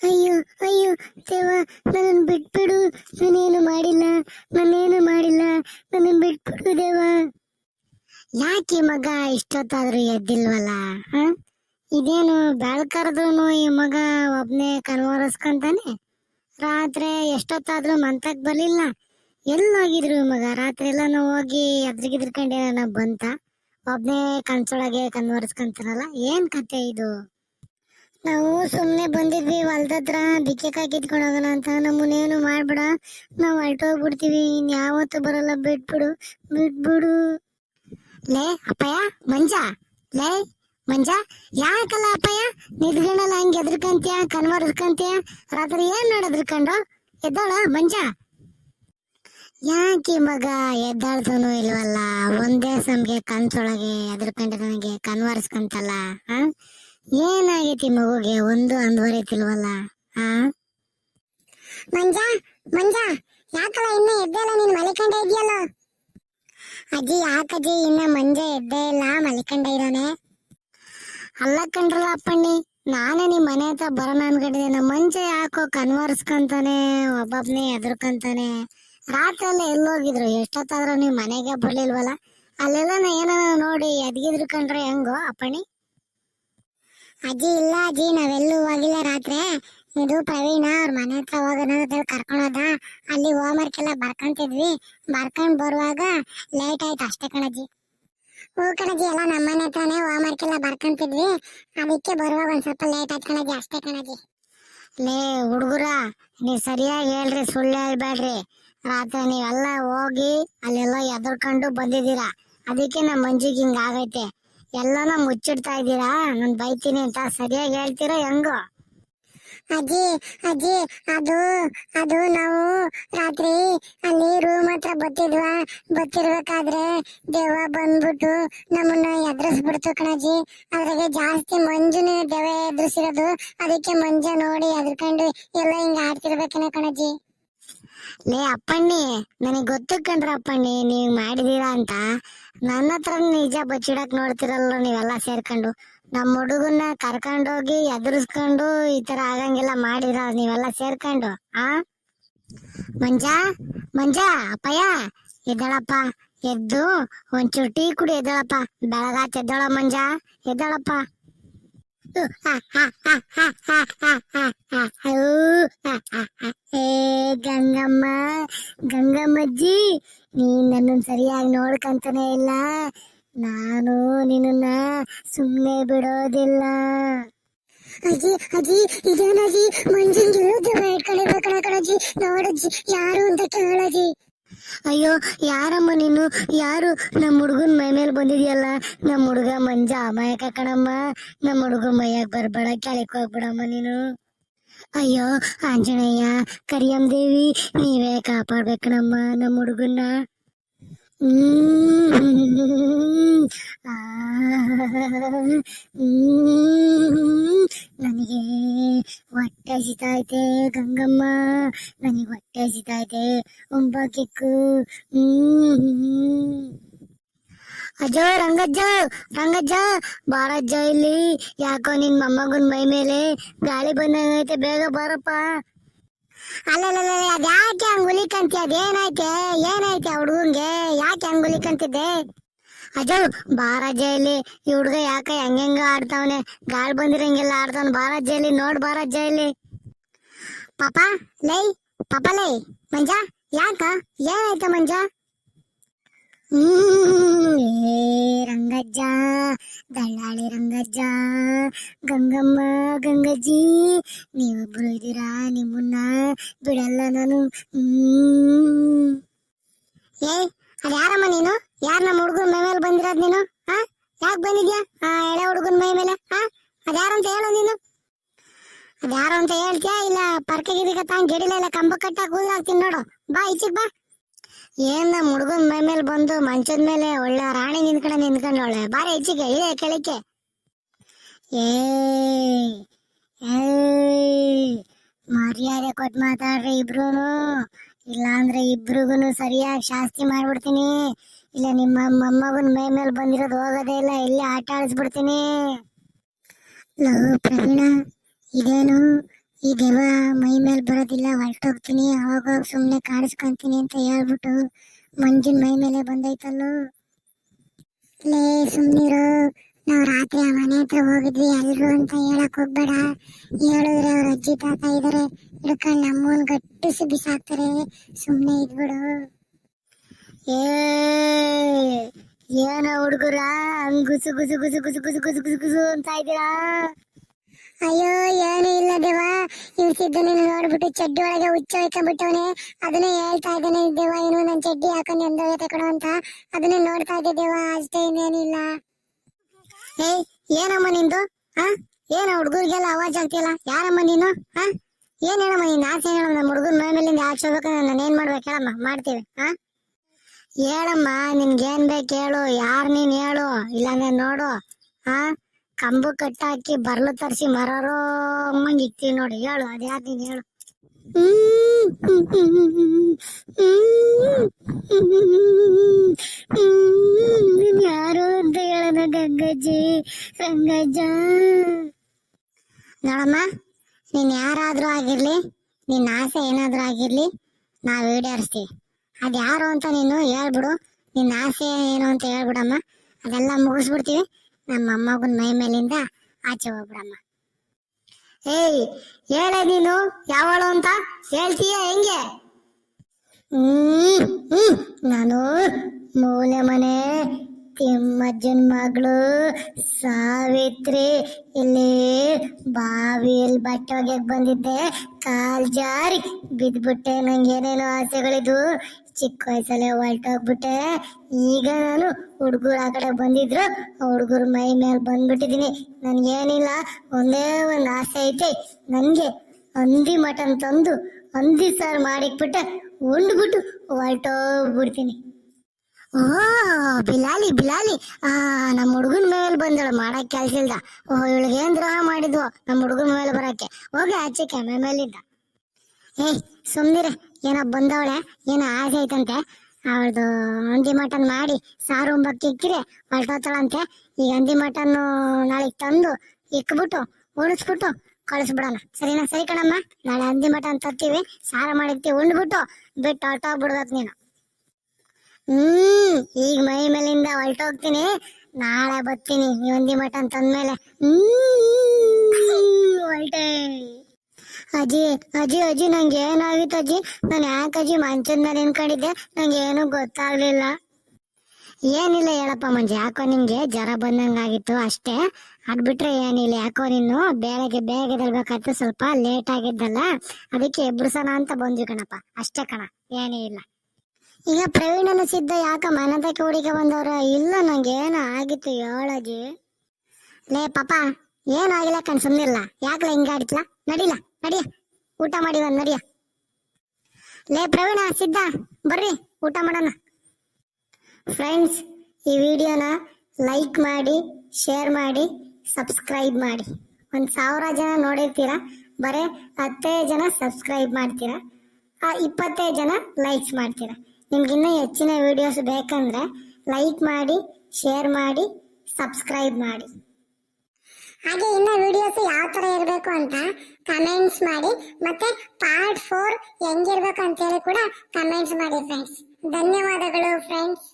ಅಯ್ಯೋ ಅಯ್ಯೋ, ದೇವ, ನನ್ನನ್ನು ಬಿಟ್ಬಿಡು. ನಾನೇನು ಮಾಡಿಲ್ಲ ನಾನೇನು ಮಾಡಿಲ್ಲ, ನನ್ನನ್ನು ಬಿಟ್ಬಿಡು ದೇವ. ಯಾಕೆ ಮಗ ಇಷ್ಟೊತ್ತಾದ್ರೂ ಎದ್ದಿಲ್ವಲ್ಲ ಇದೇನು ಬೆಳ್ಕರ್ದ್ರು ಈ ಮಗ ಒಬ್ನೇ ಕನ್ವರ್ಸ್ಕೊಂತಾನೆ ರಾತ್ರಿ ಎಷ್ಟೊತ್ತಾದ್ರೂ ಮಂತಕ್ ಬರ್ಲಿಲ್ಲ. ಎಲ್ಲೋಗಿದ್ರು ಮಗ, ರಾತ್ರಿ ಎಲ್ಲ ನಾವು ಹೋಗಿ ಎದ್ರಿಗಿದ್ರಕಂಡೇನ ಬಂತ? ಒಬ್ನೇ ಕನ್ಸೊಳಗೆ ಕನ್ವರ್ಸ್ಕೊಂತಾರಲ್ಲ ಏನ್ ಕತೆ ಇದು? ಸುಮ್ನೆ ಬಂದಿದ್ವಿ ಹೊಲ್ದತ್ರ ಬಿಕ್ಕೆ ಕಾಕಿದ್ಕೊಂಡು ಹೋಗೋಣ ಅಂತ. ನಮ್ಮನ್ನೇನು ಮಾಡ್ಬೇಡ, ನಾವು ಹೊರಟೋಗ್ಬಿಡ್ತೀವಿ ಇನ್ ಯಾವತ್ತು ಬರಲ್ಲ, ಬಿಟ್ಬಿಡು ಬಿಟ್ಬಿಡು. ಲೇ, ಅಪ್ಪಯ್ಯ, ಮಂಜ, ಲೇ, ಮಂಜ, ಯಾಕಲ್ಲ ಅಪ್ಪಯ್ಯ ನಿದ್ಗಣಲ್ಲ ಹಂಗೆ ಎದ್ರಕಂತ್ಯ ಕನ್ವರ್ಸ್ಕಂತ್ಯ ರಾತ್ರಿ ಏನ್ ನೋಡದ್ರಕಂಡು ಎದ್ದಾಳ, ಮಂಜ? ಯಾಕೆ ಮಗ ಎದ್ದಾಳ್ತನೂ ಇಲ್ವಲ್ಲ, ಒಂದೇ ಸಮಗೆ ಕನ್ಸೊಳಗೆ ಎದ್ರಕಂಡು ನನಗೆ ಕನ್ವರ್ಸ್ಕಂತಲ್ಲ ಹಾ ಏನಾಗೈತಿ ಮಗುಗೆ? ಒಂದು ಅಂದ್ವರೈತಿಲ್ವಲ್ಲ ಆ? ಮಂಜ ಮಂಜ, ಯಾಕಲ್ಲ ಇನ್ನ ಎದ್ದಲ್ಲ ನೀನ್ ಮಲಿಕಂಡ ಇದೆಯಲ್ಲ ಅಜ್ಜಿ, ಯಾಕಜ್ಜಿ? ಇನ್ನ ಮಂಜ ಎದ್ದೇ ಇಲ್ಲ, ಮಲಿಕಂಡ ಇದ್ದಾನೆ. ಅಲ್ಲ ಕಂಡ್ರಲ್ಲ ಅಪ್ಪಣ್ಣಿ, ನಾನೇ ನಿಮ್ ಮನೆ ಹತ್ರ ಬರೋಣ ಅನ್ಕೊಂಡಿದ್ದೆ ನಮ್ಮ ಮಂಜ ಯಾಕೋ ಕನ್ವರ್ಸ್ಕೊಂತಾನೆ ಒಬ್ಬೊಬ್ನೇ ಎದ್ರಕಂತಾನೆ ರಾತ್ರಿ ಎಲ್ಲ ಎಲ್ಲೋಗಿದ್ರು. ಎಷ್ಟೊತ್ತಾದ್ರೂ ನೀವು ಮನೆಗೆ ಬರ್ಲಿಲ್ವಲ್ಲ? ಅಲ್ಲೆಲ್ಲ ಏನೋ ನೋಡಿ ಎದ್ಗಿದ್ರು ಕಂಡ್ರೆ ಹೆಂಗೋ ಅಪ್ಪಣ್ಣಿ? ಅಜ್ಜಿ ಇಲ್ಲ ಅಜ್ಜಿ, ನಾವೆಲ್ಲೂ ಹೋಗಿಲ್ಲ ರಾತ್ರಿ. ಇದು ಪ್ರವೀಣ ಅವ್ರ ಮನೆ ಹತ್ರ ಹೋಗೋಣ ಅಂತ ಅಲ್ಲಿ ಅಲ್ಲಿ ಹೋಮ್ವರ್ಕ್ ಎಲ್ಲ ಬರ್ಕೊಂತಿದ್ವಿ. ಬರ್ಕೊಂಡ್ ಬರುವಾಗ ಲೇಟ್ ಆಯ್ತು ಅಷ್ಟೇ ಕಣಜ್ಜಿ. ಹೂ ಕಣಜ್ಜಿ, ಎಲ್ಲ ನಮ್ಮ ಮನೆ ಹತ್ರನೇ ಹೋಮ್ವರ್ಕ್ ಎಲ್ಲ ಬರ್ಕೊಂತಿದ್ವಿ. ಅದಕ್ಕೆ ಬರುವಾಗ ಒಂದ್ ಸ್ವಲ್ಪ ಲೇಟ್ ಆಯ್ತು ಕಣಜ್ಜಿ, ಅಷ್ಟೇ ಕಣಜ್ಜಿ. ಲೇ ಹುಡುಗರ, ನೀವು ಸರಿಯಾಗಿ ಹೇಳ್ರಿ, ಸುಳ್ಳು ಹೇಳ್ಬೇಡ್ರಿ. ರಾತ್ರಿ ನೀವೆಲ್ಲ ಹೋಗಿ ಅಲ್ಲೆಲ್ಲ ಎದುರ್ಕೊಂಡು ಬಂದಿದ್ದೀರಾ. ಅದಕ್ಕೆ ನಮ್ಮ ಮಂಜಿಗೆ ಹಿಂಗ ಆಗೈತೆ. ಎಲ್ಲಾನ ಮುಚ್ಚಿಡ್ತಾ ಇದ್ದೀರಾ? ನನ್ ಬೈತೀನಿ ಅಂತ ಸರಿಯಾಗಿ ಹೇಳ್ತೀರಾ ಹೆಂಗೋ? ಅಜ್ಜಿ ಅಜ್ಜಿ, ಅದು ಅದು ನಾವು ರಾತ್ರಿ ಅಲ್ಲಿ ರೂಮ್ ಹತ್ರ ಬತ್ತಿದ್ವಾ ಬತ್ತಿರ್ಬೇಕಾದ್ರೆ ದೇವ ಬಂದ್ಬಿಟ್ಟು ನಮ್ಮನ್ನ ಎದುರಿಸ್ಬಿಡ್ತು ಕಣಜ್ಜಿ. ಅದ್ರಾಗೆ ಜಾಸ್ತಿ ಮಂಜುನೇ ದೇವ ಎದುರಿಸಿರೋದು. ಅದಕ್ಕೆ ಮಂಜ ನೋಡಿ ಎದ್ರಕೊಂಡು ಎಲ್ಲ ಹಿಂಗ ಆಡ್ತಿರ್ಬೇಕೇನೆ ಕಣಜ್ಜಿ. ಲೇ, ಅಪ್ಪಣ್ಣಿ, ನನಗೆ ಗೊತ್ತು ಕಣ್ರ ಅಪ್ಪಣ್ಣಿ, ನೀವ್ ಮಾಡಿದೀರಾ ಅಂತ. ನನ್ನ ಹತ್ರ ನಿಜ ಬಚ್ಚಿಡಕ್ ನೋಡ್ತಿರಲ್ಲ ನೀವೆಲ್ಲ ಸೇರ್ಕೊಂಡು. ನಮ್ಮ ಹುಡುಗನ್ನ ಕರ್ಕೊಂಡೋಗಿ ಎದುರಿಸ್ಕೊಂಡು ಈ ತರ ಆಗಂಗೆಲ್ಲ ಮಾಡಿರ ನೀವೆಲ್ಲ ಸೇರ್ಕೊಂಡು, ಆ? ಮಂಜಾ ಮಂಜಾ, ಅಪ್ಪಯ್ಯ, ಎದ್ದಳಪ್ಪ, ಎದ್ದು ಒಂಚೂರು ಟೀ ಕುಡಿ ಎದ್ದಳಪ್ಪ. ಬೆಳಗಾತ್ ಎದ್ದಳ ಮಂಜಾ, ಎದ್ದಳಪ್ಪ. ಗಂಗಮ್ಮ, ಗಂಗಮ್ಮಜ್ಜಿ, ನೀನ್ ನನ್ನ ಸರಿಯಾಗಿ ನೋಡ್ಕಂತಾನೆ ಇಲ್ಲ. ನಾನು ನಿನ್ನ ಸುಮ್ಮನೆ ಬಿಡೋದಿಲ್ಲ. ಅಜ್ಜಿ ಅಜ್ಜಿ, ಇದೇನಜ್ಜಿ? ಮಂಜಿನ ವಿರುದ್ಧ ಇಟ್ಕೊಂಡಿರ್ಬೇಕಣ ಕಣಜ್ಜಿ. ನೋಡಜ್ಜಿ, ಯಾರು ಅಂತ ಕೇಳಜ್ಜಿ. ಅಯ್ಯೋ, ಯಾರಮ್ಮ ನೀನು? ಯಾರು? ನಮ್ಮ ಹುಡುಗನ ಮೈ ಮೇಲೆ ಬಂದಿದ್ಯಲ್ಲ? ನಮ್ಮ ಹುಡುಗ ಮಂಜ ಅಮಾಯಕ ಕಣಮ್ಮ. ನಮ್ಮ ಹುಡುಗ ಮೈಯಾಗ ಬರ್ಬೇಡ, ಕೆಳಕ್ ಹೋಗ್ಬಿಡಮ್ಮ ನೀನು. ಅಯ್ಯೋ, ಆಂಜನೇಯ ಕರಿಯಂ ದೇವಿ, ನೀವೇ ಕಾಪಾಡ್ಬೇಕಣಮ್ಮ ನಮ್ಮ ಹುಡುಗನ್ನ. ನನಗೆ ಹೊಟ್ಟೆ ಹಸಿತೈತೆ ಗಂಗಮ್ಮ ನನಗೆ ಹೊಟ್ಟೆ ಹಸಿತೈತೆ ಒಂಬಕ್ಕಿಕ್ಕು ಹ್ಮ್ ಅಜ್ಜ ರಂಗಜ್ಜ ರಂಗಜ್ಜ ಬಾರಜ್ಜ ಇಲ್ಲಿ ಯಾಕೋ ನಿನ್ ಮೊಮ್ಮಗನ್ ಮೈ ಮೇಲೆ ಗಾಳಿ ಬಂದಂಗೈತೆ ಬೇಗ ಬಾರಪ್ಪ ಅಲ್ಲಲ್ಲ ಅದ್ಯಾಕೆ ಹಂಗ್ ಹುಲಿಕಂತಿ ಅದೇನೈತೆ ಏನೈತೆ ಆ ಹುಡುಗಂಗೆ ಯಾಕೆ ಹಂಗ್ ಹುಲಿಕಂತಿದ್ದೆ? ಅಜೋ ಬಾರಜ್ಜ ಇಲ್ಲಿ ಈ ಹುಡುಗ ಯಾಕೆ ಹೆಂಗೆಂಗ ಆಡ್ತಾವನೆ? ಗಾಳಿ ಬಂದಿರಂಗಿಲ್ಲ ಆಡ್ತಾವ್ ಬಾರಜ್ಜ ಇಲ್ಲಿ ನೋಡ್ ಬಾರಜ್ಜ ಇಲ್ಲಿ ಪಾಪ ಲೈ ಪಾಪ ಲೈ. ಮಂಜ ಯಾಕ? ಏನಾಯ್ತ ಮಂಜ? ಹ್ಮ್, ಯಾಕೆ ಬಂದಿದ್ಯಾ? ಆ ಎಳೆ ಹುಡುಗನ ಮೈ ಮೇಲೆ ಹಾ ಅದ್ಯಾರಂತ ಹೇಳು ನೀನು. ಅದ್ಯಾರು ಅಂತ ಹೇಳ್ತೀಯಾ? ಇಲ್ಲ ಪರ್ಕೆ ಗಿರಿಗ ತಾಂಗ್ ಗಿಡಿಲ ಇಲ್ಲ, ಕಂಬ ಕಟ್ಟ ಕೂದಲು ಹಾಕ್ತೀನಿ ನೋಡು. ಬಾ, ಈಚೆಗ್ ಬಾ. ಏನ್ ನಮ್ಮ ಹುಡುಗನ್ ಮೈ ಮೇಲೆ ಬಂದು ಮಂಚದ ಮೇಲೆ ಒಳ್ಳೆ ರಾಣಿ ನಿಂತ್ಕೊಂಡ ನಿಂತ್ಕೊಂಡು ಒಳ್ಳೆ. ಬಾರಿ ಹೆಚ್ಚಿಗೆ ಇಳೆ ಕೆಳಕ್ಕೆ. ಏ ಮರ್ಯಾದೆ ಕೊಟ್ಟು ಮಾತಾಡ್ರಿ ಇಬ್ರು ಇಲ್ಲಾಂದ್ರೆ ಇಬ್ರಿಗೂ ಸರಿಯಾಗಿ ಶಾಸ್ತಿ ಮಾಡ್ಬಿಡ್ತೀನಿ. ಇಲ್ಲ, ನಿಮ್ಮ ಅಮ್ಮಗನ್ ಮೈ ಮೇಲೆ ಬಂದಿರೋದು ಹೋಗೋದೇ ಇಲ್ಲ, ಇಲ್ಲಿ ಆಟ ಆಡಿಸ್ಬಿಡ್ತೀನಿ. ಲಹು ಪ್ರವೀಣ, ಇದೇನು? ಈ ದೆವ್ವ ಮೈ ಮೇಲೆ ಬರೋದಿಲ್ಲ, ಹೊರಟೋಗ್ತೀನಿ, ಅವಾಗ ಸುಮ್ಮನೆ ಕಾಣಿಸ್ಕೊಂತೀನಿ ಅಂತ ಹೇಳ್ಬಿಟ್ಟು ಮಂಜಿನ ಮೈ ಮೇಲೆ ಬಂದೈತಲ್ಲೋ ಲೇ, ಸುಮ್ನಿರು. ನಾವು ರಾತ್ರಿ ಆ ಮನೆ ಹತ್ರ ಹೋಗಿದ್ವಿ, ಎಲ್ರು ಅಂತ ಹೇಳಕ್ ಹೋಗ್ಬೇಡ. ಹೇಳಿದ್ರೆ ಅವ್ರ ಅಜ್ಜಿ ತಾತ ಇದಾರೆ. ಹಿಡ್ಕೊಂಡು ನಮ್ಮನ್ ಗಟ್ಟಿಸಿ ಬಿಸಾಕ್ತಾರೆ. ಸುಮ್ಮನೆ ಇದ್ಬಿಡು. ಏ ಏನ ಹುಡುಗರ? ಗುಸು ಗುಸು ಗುಸು ಗುಸು ಗುಸು ಗುಸು ಗುಸು ಗುಸು ಅಂತ ಇದ್ದೀರಾ? ಅಯ್ಯೋ ಏನು ಇಲ್ಲ ದೇವ. ಇವ್ ಸಿದ್ದನ ನೋಡ್ಬಿಟ್ಟು ಚಡ್ಡಿ ಒಳಗೆ ಹುಚ್ಚ ಹೊಯ್ಕೊಂಡ್ಬಿಟ್ಟವನೆ. ಅದನ್ನೇ ಹೇಳ್ತಾ ಇದ್ದಾನೆ ದೇವ. ಏನು ನನ್ನ ಚಡ್ಡಿ ಹಾಕೊಂಡು ಎಂದೋಗೈತೆ ಕಣೋ ಅಂತ. ಅದನ್ನೇ ನೋಡ್ತಾ ಇದ್ದೆ ದೇವ. ಅಷ್ಟೇ ಇನ್ನೇನಿಲ್ಲ. ಏ ಏನಮ್ಮ ನಿಂದು? ಹಾ ಏನ ಹುಡುಗರಿಗೆಲ್ಲ ಅವಾಜ್ ಆಗ್ತಿಲ್ಲ. ಯಾರಮ್ಮ ನೀನು? ಹಾ ಏನ್ ಹೇಳಮ್ಮ ನೀನ್? ಆಸೆ ಹೇಳಮ್ಮ? ನಮ್ಮ ಹುಡುಗನ ಮೈ ಮೇಲಿಂದ ಹಾಕ್ಸೋಬೇಕು ನಾನು ಏನ್ ಮಾಡ್ಬೇಕು? ಹೇಳಮ್ಮ. ಮಾಡ್ತೀವಿ. ಹಾ ಹೇಳಮ್ಮ, ನಿನ್ಗೇನ್ ಬೇಕು ಹೇಳು, ಯಾರು ನೀನ್ ಹೇಳು, ಇಲ್ಲಾಂದ್ರೆ ನೋಡು, ಆ? ಕಂಬು ಕಟ್ಟಾಕಿ ಬರ್ಲು ತರಿಸಿ ಮರರೋ ಇಕ್ತೀವಿ ನೋಡಿ, ಹೇಳು ಅದ್ಯಾರು ನೀನ್ ಹೇಳು. ನೀನ್ ಯಾರು ಅಂತ ಹೇಳದ ಗಂಗಜ್ಜಿ ರಂಗಜ್ಜ ನೋಡಮ್ಮ, ನೀನ್ ಯಾರಾದ್ರೂ ಆಗಿರ್ಲಿ ನಿನ್ನ ಆಸೆ ಏನಾದ್ರೂ ಆಗಿರ್ಲಿ, ನಾವ್ ಈಡೇರಿಸ್ತೀವಿ. ಅದ್ಯಾರು ಅಂತ ನೀನು ಹೇಳ್ಬಿಡು. ನಿನ್ನ ಆಸೆ ಏನು ಅಂತ ಹೇಳ್ಬಿಡಮ್ಮ. ಅದೆಲ್ಲ ಮುಗಿಸ್ಬಿಡ್ತೀವಿ. ನಮ್ಮ ಅಮ್ಮಗನ ಮೈ ಮೇಲಿಂದ ಆಚೆ ಹೋಗ್ಬಿಡಮ್ಮ. ಏಯ್, ಹೇಳ ನೀನು? ಯಾವಳು ಅಂತ? ಹೇಳ್ತೀಯ ಹೆಂಗೆ? ನಾನು ಮೂಲೆ ಮನೆ, ತಿಮ್ಮಜ್ಜನ್ ಮಗಳು, ಸಾವಿತ್ರಿ, ಇಲ್ಲಿ ಬಾವಿಯಲ್ಲಿ ಬಟ್ಟೆ ಒಗೆಯಕ್ಕೆ ಬಂದಿದ್ದೆ. ಕಾಲ್ ಜಾರಿ. ಬಿದ್ಬಿಟ್ಟೆ. ನಂಗೆ ಏನೇನೋ ಆಸೆಗಳಿದ್ವು. ಚಿಕ್ಕ ವಯಸ್ಸಲ್ಲೇ ಹೊರಟೋಗ್ಬಿಟ್ಟೆ. ಈಗ ನಾನು ಹುಡುಗರು ಆ ಕಡೆ ಬಂದಿದ್ರು ಹುಡುಗರ ಮೈ ಮೇಲೆ ಬಂದ್ಬಿಟ್ಟಿದೀನಿ. ನನ್ಗೇನಿಲ್ಲ, ಒಂದೇ ಒಂದು ಆಸೆ ಐತೆ. ನನಗೆ ಹಂದಿ ಮಟನ್ ತಂದು, ಹಂದಿ ಸಾರು ಮಾಡಿಕ್ಬಿಟ್ಟೆ ಉಂಡ್ಬಿಟ್ಟು ಹೊರಟೋಗ್ಬಿಡ್ತೀನಿ. ಓ ಬಿಲಾಲಿ ಬಿಲಾಲಿ. ಆ ನಮ್ಮ ಹುಡುಗನ ಮೇಲೆ ಬಂದಳು, ಮಾಡಕ್ ಕೆಲ್ಸ ಇಲ್ದ. ಓ ಇವಳಿಗೆ ಏನ್ ದ್ರೋಹ ಮಾಡಿದ್ವು ನಮ್ಮ ಹುಡುಗನ ಮೇಲೆ ಬರಕ್ಕೆ. ಹೋಗಿ ಆಚೆ ಕ್ಯಾಮೆ ಮೇಲಿದ್ದ ಏಯ್, ಸುಮ್ನಿರೆ. ಏನೋ ಬಂದವಳೆ, ಏನೋ ಆಸೆ ಐತಂತೆ. ಅವಳದು ಹಂದಿ ಮಟನ್ ಮಾಡಿ ಸಾರು ಉಂಬಕ್ಕೆ ಇಕ್ಕಿರಿ ಹೊರಟೋತಾಳಂತೆ ಈ ಹಂದಿ ಮಟನ್ ನಾಳೆ ತಂದು ಇಕ್ಬಿಟ್ಟು ಉಣಿಸ್ಬಿಟ್ಟು ಕಳಿಸ್ಬಿಡೋಣ. ಸರಿನಾ? ಸರಿ ಕಣಮ್ಮ. ನಾಳೆ ಹಂದಿ ಮಟನ್ ತರ್ತೀವಿ, ಸಾರು ಮಾಡಿರ್ತೀವಿ, ಉಂಡ್ಬಿಟ್ಟು ಬಿಟ್ಟು ಹೊರಟೋಗ್ಬಿಡ್ಬೇಕು ನೀನು. ಹ್ಮ್, ಈಗ ಮೈ ಮೇಲಿಂದ ಹೊರಟೋಗ್ತೀನಿ. ನಾಳೆ ಬರ್ತೀನಿ ಈ ಹಂದಿ ಮಟನ್ ತಂದ್ಮೇಲೆ. ಹ್ಮ್, ಹೊರಟೆ. ಅಜ್ಜಿ ಅಜ್ಜಿ ಅಜ್ಜಿ, ನಂಗೆ ಏನಾಗಿತ್ತು ಅಜ್ಜಿ? ನಾನು ಯಾಕೆ ಅಜ್ಜಿ ಮಂಚದ ಮೇಲೆ ನಿನ್ಕೊಂಡಿದ್ದೆ ನಂಗೆ ಏನು ಗೊತ್ತಾಗ್ಲಿಲ್ಲ. ಏನಿಲ್ಲ ಹೇಳಪ್ಪ ಮಂಜು, ಯಾಕೋ ನಿಂಗೆ ಜ್ವರ ಬಂದಂಗಾಗಿತ್ತು ಅಷ್ಟೇ. ಅದ್ಬಿಟ್ರೆ ಏನಿಲ್ಲ, ಯಾಕೋ ನೀನು ಬೇಳೆಗೆ ಬೇಗ ಎದ್ದೇಳ್ಬೇಕಾಯ್ತು ಸ್ವಲ್ಪ ಲೇಟ್ ಆಗಿದ್ದಲ್ಲ. ಅದಕ್ಕೆ ಎಬ್ರಿಸೋಣ ಅಂತ ಬಂದ್ವಿ ಕಣಪ್ಪ. ಅಷ್ಟೇ ಕಣ, ಏನೇ ಇಲ್ಲ. ಈಗ ಪ್ರವೀಣನ ಸಿದ್ಧ, ಯಾಕ ಮನದಕ್ಕೆ ಹುಡುಗ ಬಂದವ್ರ? ಇಲ್ಲ, ನಂಗೆ ಏನೋ ಆಗಿತ್ತು ಹೇಳಜಿ ಲೇ ಪಾಪ ಏನು ಆಗಿಲ್ಲ ಕಣ್, ಸುಮ್ನಿರ್ಲ. ಯಾಕಲ ಹಿಂಗಾಡಿತ್ಲ? ನಡಿಲ? ನಡಿಯ, ಊಟ ಮಾಡಿ ಬಂದ್ ನಡಿಯ. ಲೇ ಪ್ರವೀಣ, ಸಿದ್ಧ, ಬರ್ರಿ, ಊಟ ಮಾಡೋಣ. ಫ್ರೆಂಡ್ಸ್ ಈ ವಿಡಿಯೋನ ಲೈಕ್ ಮಾಡಿ ಶೇರ್ ಮಾಡಿ ಸಬ್ಸ್ಕ್ರೈಬ್ ಮಾಡಿ. ಒಂದು ಸಾವಿರ ಜನ ನೋಡಿರ್ತೀರಾ, ಬರೀ ಹತ್ತೈದು ಜನ ಸಬ್ಸ್ಕ್ರೈಬ್ ಮಾಡ್ತೀರಾ, ಆ ಇಪ್ಪತ್ತೈದು ಜನ ಲೈಕ್ಸ್ ಮಾಡ್ತೀರಾ. ನಿಮ್ಗಿನ್ನೂ ಹೆಚ್ಚಿನ ವಿಡಿಯೋಸ್ ಬೇಕಂದ್ರೆ ಲೈಕ್ ಮಾಡಿ ಶೇರ್ ಮಾಡಿ ಸಬ್ಸ್ಕ್ರೈಬ್ ಮಾಡಿ. ಹಾಗೆ ಇನ್ನ ವಿಡಿಯೋಸ್ ಯಾವ ತರ ಇರಬೇಕು ಅಂತ ಕಮೆಂಟ್ಸ್ ಮಾಡಿ, ಮತ್ತೆ ಪಾರ್ಟ್ ಫೋರ್ ಹೆಂಗಿರ್ಬೇಕು ಅಂತ ಹೇಳಿ ಕೂಡ ಕಮೆಂಟ್ಸ್ ಮಾಡಿ ಫ್ರೆಂಡ್ಸ್ ಧನ್ಯವಾದಗಳು ಫ್ರೆಂಡ್ಸ್